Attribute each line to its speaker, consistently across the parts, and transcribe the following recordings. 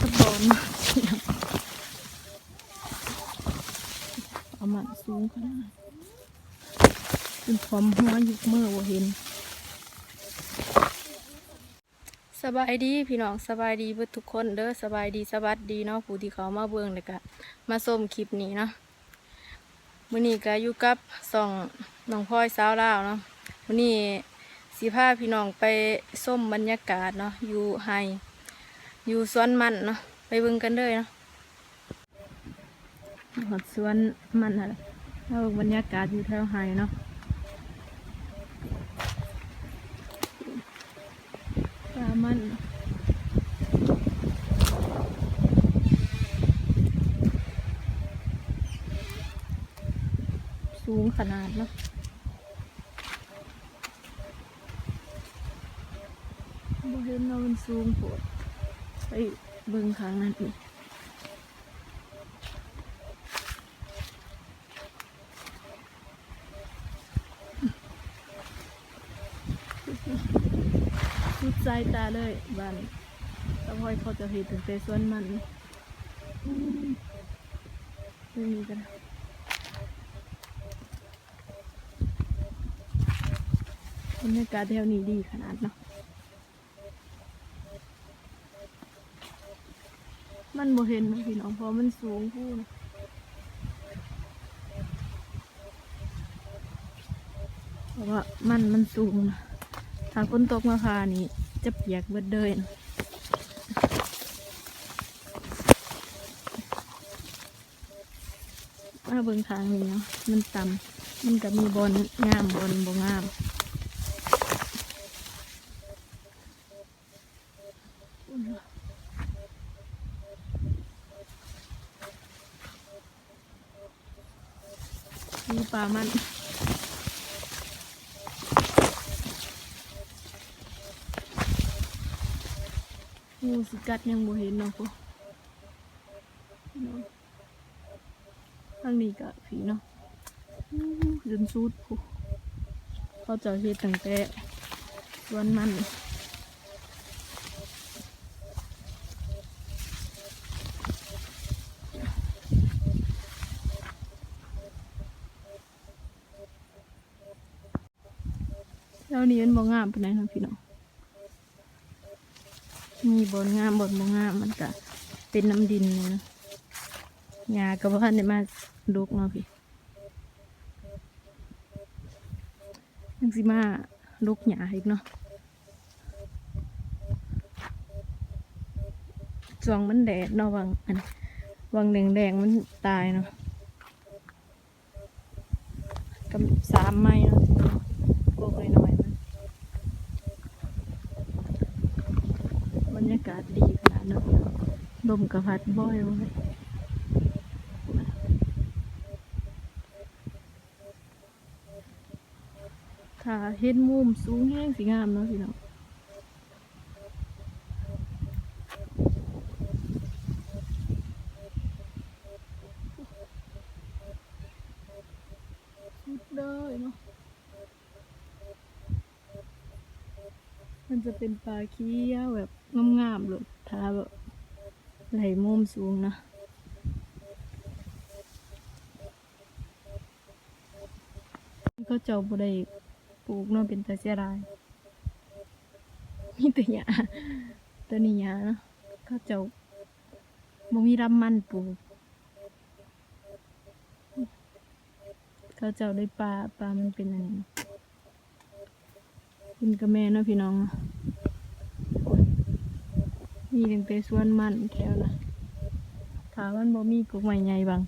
Speaker 1: ตะบอนมาเอามันสูงขนาดเป็นความหัวยุกเมื่อว่าเห็น สบายดีพี่น้องสบายดีเพื่อทุกคนเด้อสบายดีสวัสดีเนาะผู้ที่เขามาเบิ่งเลยกะมาส้มคลิปนี้เนาะมื้อนี้ก็อยู่กับส่องน้องพลอยสาวลาวเนาะมื้อนี้สิพาพี่น้องไปส้มบรรยากาศเนาะอยู่ไฮ อยู่สวนมันเนาะไปบิ่งกันเลยเนาะหอดสวนมันอะไรแล้วบรรยากาศอยู่แถวไฮเนาะปลามันสูงขนาดเนาะบ่เห็นเราะมันสูงโผด ไปเบิ่งข้างนั้นอีกสุดสายตาเลยบ้านตะพอยเขาจะเห็นถึงแต่สวนมันไม่มีกันบรรยากาศแถวนี้ดีขนาดเนาะ มันบ่เห็นนะพี่น้องเพราะมันสูงพูนเพราะว่ามันมันสูงนะถ้าฝนตกมาคานี่จะเปียกเบิดเดินมาเบิ่งทางนี้เนาะมันต่ำมันก็มีบอนงามบอนบ่งาม มีปลามันงูสกัดยังบ่เห็นเนาะพวกทางนี้ก็ผีเนาะอู้จนสุดพวกเขาเจะเฮ็ดตั้งแต่สวนมัน แล้วนี้มันบ่งามปานใดเนาะพี่น้องมีบนงามบนบ่งามมันก็เป็นน้ำดินเลยนะหญ้าก็บ่ทันได้มาลุกเนาะพี่ยังสิมาลุกหญ้าอีกเนาะช่วงมันแดดเนาะวังอันวังแดงๆมันตายเนาะกับสามไม้เนาะพวกน้อยๆมัน บรรยากาศดีขนาดนั้นลมกระพัดบ่อยเว้ยถ้าเห็นมุมสูงแห้งสีงามเนาะพี่น้องสุดเลยเนาะ มันจะเป็นปลาเคี้ยวแบบงามๆเลยทาแบบไหลมุมสูงนะก็เจ้าบ่ได้ปลูกเนาะเป็นตาเสียดายมีแต่หญ้าตัวนี้หญ้าเนาะเขาเจ้าบ่มีรำมันปลูกเขาเจ้าได้ปลาปลามันเป็นอันนี้เนาะกินกับแม่เนาะพี่น้องเนาะมีตั้งแต่สวนมันแถวนะถามมันบ่มีกุกใหม่ใหญ่บาง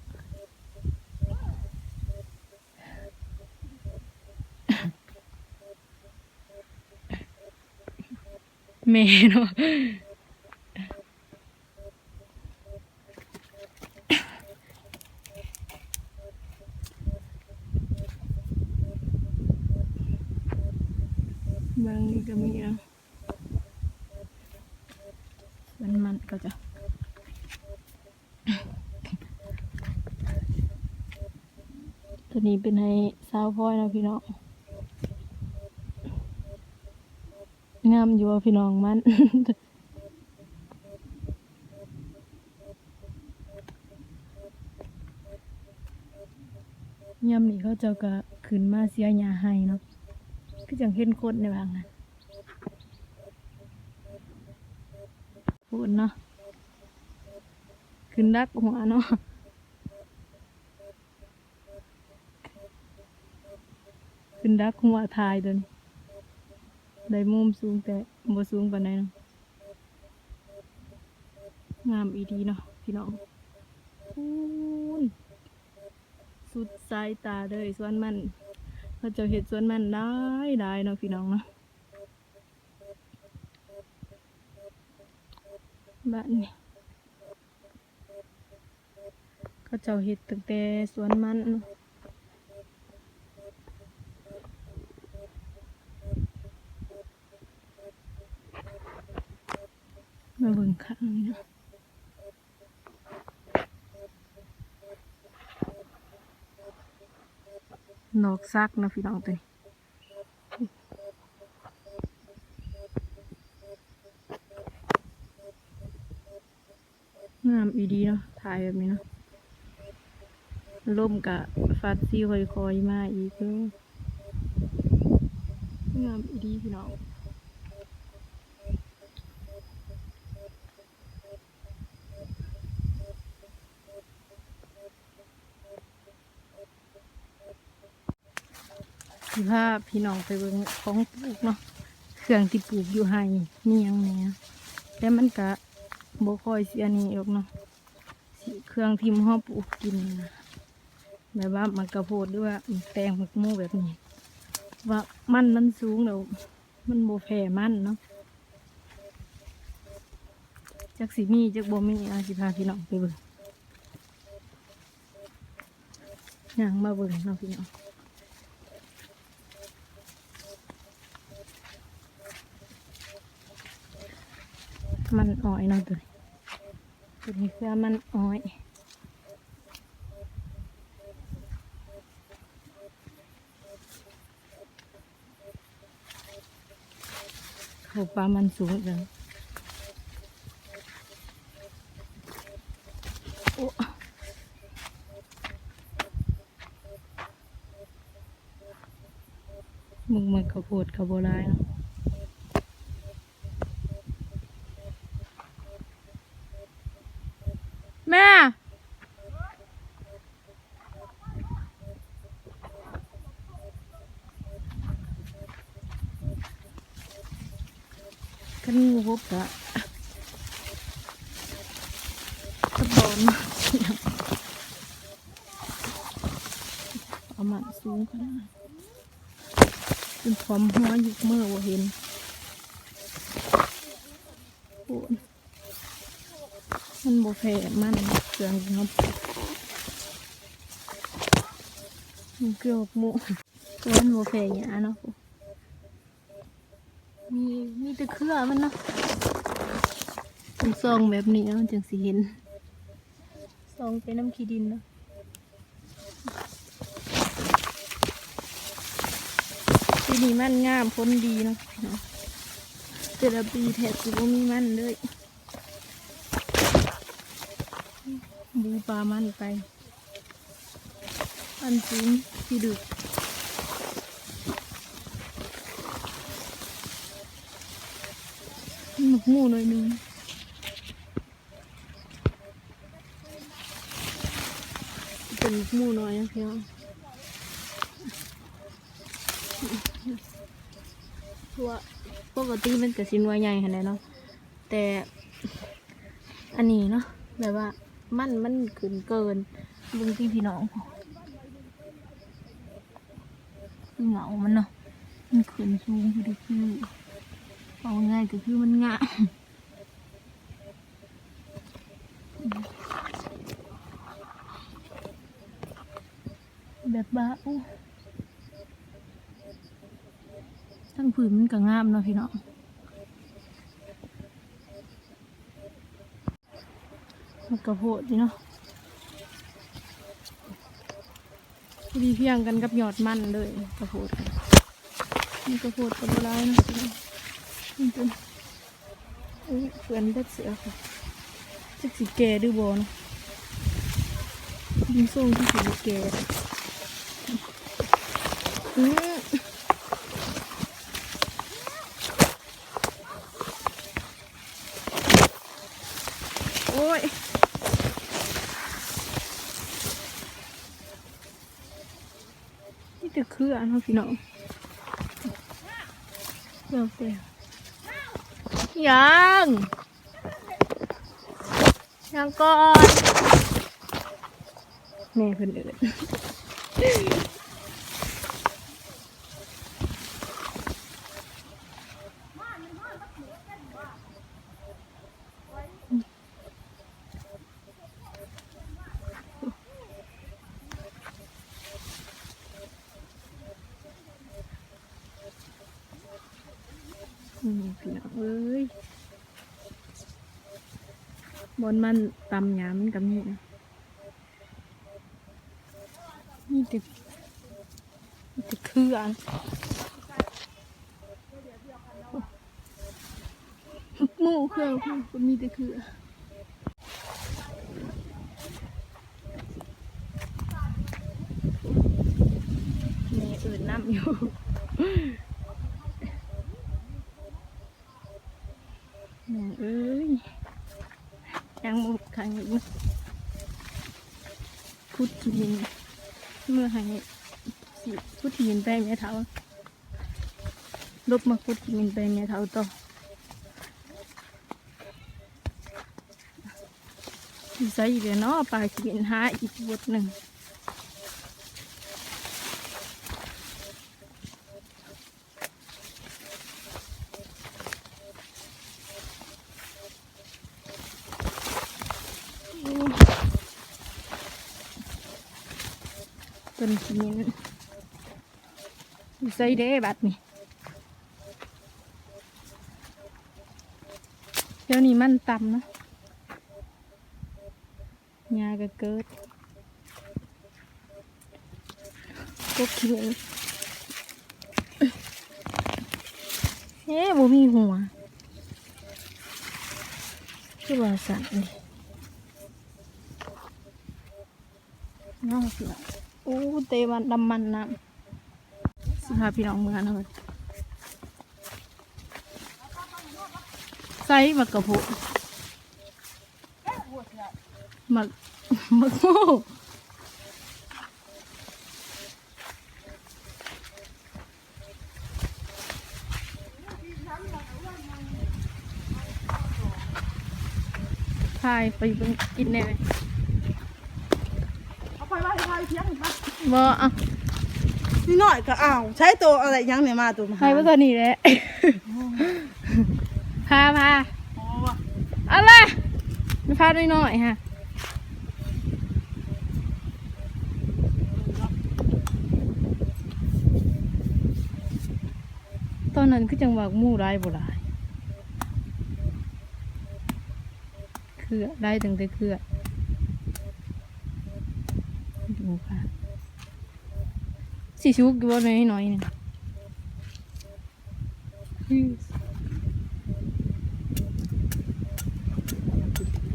Speaker 1: แม่เนาะ บางนี่ก็มีแล้มันมันก็จะตัวนี้เป็นให้สาวพ่อยนะพี่น้องงามอยู่พี่น้องมันยามนี่เขาเจ้าก็ขึ้นมาเสียยาให้เนาะ คือจังเห็นคนในบางนั้นพูดเนาะขึ้นดักหัวเนาะขึ้นดักหัวทายตัวนี้ได้มุมสูงแต่บ่สูงปานใดเนาะงามอีดีเนาะพี่น้องสุดสายตาเลยส่วนมัน เราจะเห็ดสวนมันได้ได้เนาะพี่น้องเนาะบ้านนี้ก็เจ้าเห็ดตั้งแต่สวนมันมาเบิ่งข้างนี้เนาะ นอกซักนะพี่น้องตัวนี้งามอีดีเนาะถ่ายแบบนี้เนาะล่มกะฟัดซีคอยคอยๆมาอีกเด้องามอีดีพี่น้อง สิพาพี่น้องไปเบิ่งของปลูกเนาะเครื่องที่ปลูกอยู่ให้มีหยังแหน่แต่มันกะบ่ค่อยเสียนี่หรอกเนาะเครื่องที่มันเฮาปลูกกินนะแบบว่ามันกระโพดด้วยแตงหมกมูแบบนี้ ว่ามันมันสูงแล้วมันโบแผ่มันเนาะจักสิมีจักบ่มีอาสิพาพี่น้องไปเบิ่งย่างมาเบิ่งเนาะพี่น้อง มันอ้อยเนาะตัวนี้ตัวนี้คือมันอ้อยเขาปลามันสูงจังโอ้มึงมันข้าวโพดข้าวโบราณเนาะแม่ กันงูพบกะกระบอนเอามันสูงขนาด เป็นความหัวยุกเมื่อว่าเห็นโอ้ยมันโบแผ่มันเครื่องครับมันเกลือบหมูตัวมันโบแผ่หยาเนาะมีมีแต่เครือมันเนาะเป็นซองแบบนี้เนาะจังสิเห็นซองเป็นน้ำขี้ดินเนาะ ปีมันงามพ้นดีเนาะพี่น้องแต่ละปีแทบจะบ่มีมันเลยบูปลามันไป อันสูงที่ดึกหมกหมูหน่อยหนึงเป็นหมกหมูหน่อยนะพี่น้อง เพราะว่าปกติมันก็สิหนวยใหญ่ขนาดเนาะแต่อันนี้เนาะแบบว่ามันมันขึ้นเกินบางทีพี่น้องคือเหงามันเนาะมันขึ้นสูงคือดีคือเอาง่ายก็คือมันงะแบบบ้าอู้ ทั้งผืนมันก็งามเนาะพี่น้องมันกระโพดนี่เนาะพอดีเพียงกันกับหยอดมันเลยกระโพดนี่กระโพดกับอะไรเนาะพี่น้องนี่เป็นอุ้ยเพื่อนได้เสือค่ะจักสีแก่ดื้อบอนะยิงส่ที่สีแก่อืมโอ้ยนี่จะคืออันเนาะพี่น้องเริ่มเปลี่ยยังยังก่อนแม่เพิ่นเอิน น้องเอ้ยบนมันตำหยามกับนี่นี่ตินี่ติคืออันหมูเครื่องมีแต่คือแม่อื่นน้ำอยู่ แม่เอ้ยยังมุดขังอยู่พุดหินเมื่อให้สิ พุดหินไปแม่เท้าลบมาพุดหิ นไปแม่เท้าต่อใส่อีกแล้วเนาะปลาขีนหาอีกบทหนึ่งต้นขีนใส่เด้บัดนี่เดี๋ยวนี้มันต่ำเนาะยาก็เกิดก็เขียวเอ๊ะบ่มีหัวคือว่าสั่นดิน้องสิโอ้เตมันดำมันน้ำ สิพาพี่น้องเมืองนะเพิ่นใส่มะกระพุมักมักโม่พายไปเบิ่งกินแน่เลย
Speaker 2: เอาไปว่าไปเพียงมา
Speaker 1: บ่อะ
Speaker 2: นี่หน่อยก็อ้าวใช้ตัวอะไรยังเนี่ยมาตัวมา
Speaker 1: พายไว้ตัวนี้แหละพาพา
Speaker 2: อ๋อว่ะ
Speaker 1: อะไรไม่พาด้วยหน่อยฮะตอนนั้นคือจังหวะมู่ได้บ่ได้คือได้ถึงแต่คือดูค่ะ สีชุกอยู่บ่น้อยหน่อยหนึงอือ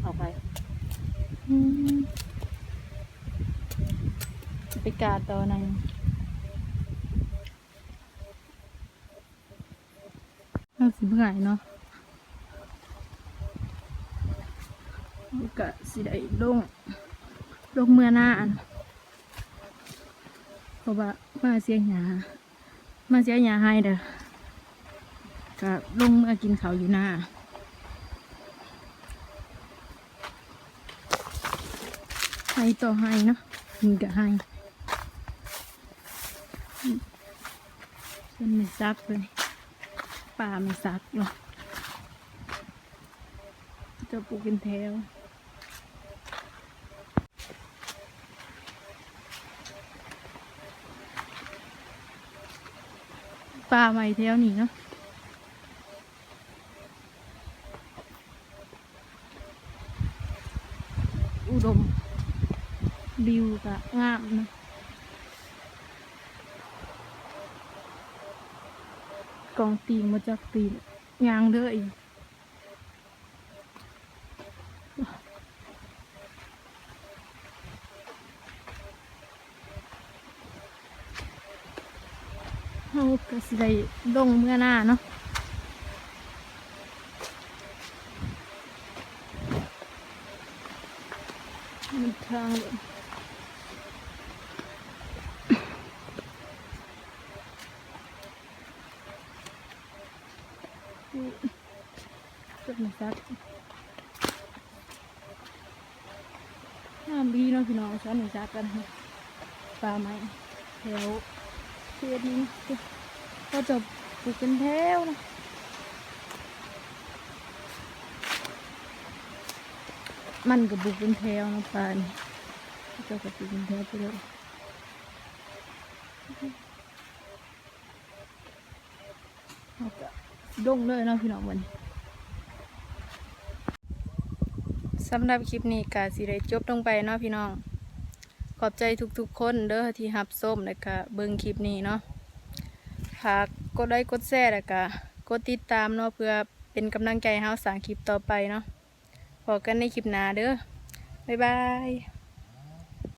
Speaker 2: เอาไป
Speaker 1: อืมไปกาดตัวนั้นเอาสิเบื่อเนาะแล้วก็สิได้ลงลงเมื่อหน้าอันเพราะว่า มาเสียหยามาเสียหยาให้เด้อก็ลงมื่อกินเขาอยู่หน้าให้ต่อให้เนาะมีก็ให้เป็นไม่ซักเลยป่าไม่ซักเนาะจะปลูกเป็นแถว ป่าใหม่แถวนี้เนาะอุดมวิวกะงามนะกองตีนมาจากตีนยางเลยก็ สิได้ลงเมื่อหน้าเนาะมันทางเลยเกิดมาซักน้ำดีเนาะพี่น้องชั้นหนึ่งซักกันปลาไหมแถวเขตนี้นะ ก็จะปลูกเป็นแถวนะมันกับปลูกเป็นแถวนะปลานี่ก็จะกับปลูกเป็นแถวไปเลยเอาก็ดงเลยนะพี่น้องวันสำหรับคลิปนี้กาสิได้จบลงไปเนาะพี่น้อง ขอบใจทุกๆคนเด้อที่รับส้มแล้วก็เบิ่งคลิปนี้เนาะ ฝากกดไลค์กดแชร์แล้วก็กดติดตามเนาะเพื่อเป็นกำลังใจให้เฮาสร้างคลิปต่อไปเนาะพบกันในคลิปหน้าเด้อบ๊ายบาย